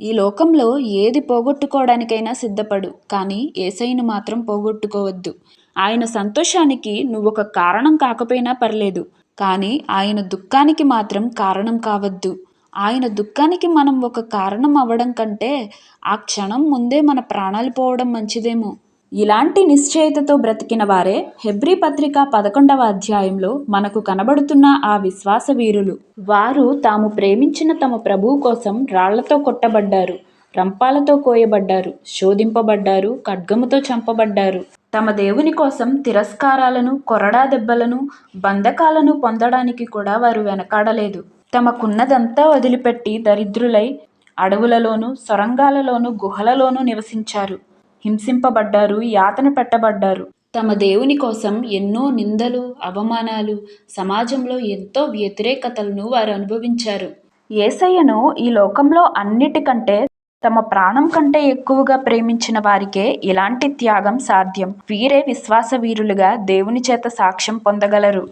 ఈ లోకంలో ఏది పోగొట్టుకోవడానికైనా సిద్ధపడు కానీ ఏసైను మాత్రం పోగొట్టుకోవద్దు. ఆయన సంతోషానికి నువ్వొక కారణం కాకపోయినా పర్లేదు కానీ ఆయన దుఃఖానికి మాత్రం కారణం కావద్దు. ఆయన దుఃఖానికి మనం ఒక కారణం అవ్వడం కంటే ఆ క్షణం ముందే మన ప్రాణాలు పోవడం మంచిదేమో. ఇలాంటి నిశ్చయితతో బ్రతికిన వారే హెబ్రీ పత్రిక పదకొండవ అధ్యాయంలో మనకు కనబడుతున్న ఆ విశ్వాస వీరులు వారు తాము ప్రేమించిన తమ ప్రభువు కోసం రాళ్ళతో కొట్టబడ్డారు రంపాలతో కోయబడ్డారు శోధింపబడ్డారు ఖడ్గముతో చంపబడ్డారు. తమ దేవుని కోసం తిరస్కారాలను కొరడా దెబ్బలను బంధకాలను పొందడానికి కూడా వారు వెనకాడలేదు. తమకున్నదంతా వదిలిపెట్టి దరిద్రులై అడవులలోనూ సొరంగాలలోనూ గుహలలోనూ నివసించారు. హింసింపబడ్డారు యాతన పెట్టబడ్డారు. తమ దేవుని కోసం ఎన్నో నిందలు అవమానాలు సమాజంలో ఎంతో వ్యతిరేకతలను వారు అనుభవించారు. ఏసయ్యను ఈ లోకంలో అన్నిటికంటే తమ ప్రాణం కంటే ఎక్కువగా ప్రేమించిన వారికే ఇలాంటి త్యాగం సాధ్యం. వీరే విశ్వాస వీరులుగా దేవుని చేత సాక్ష్యం పొందగలరు.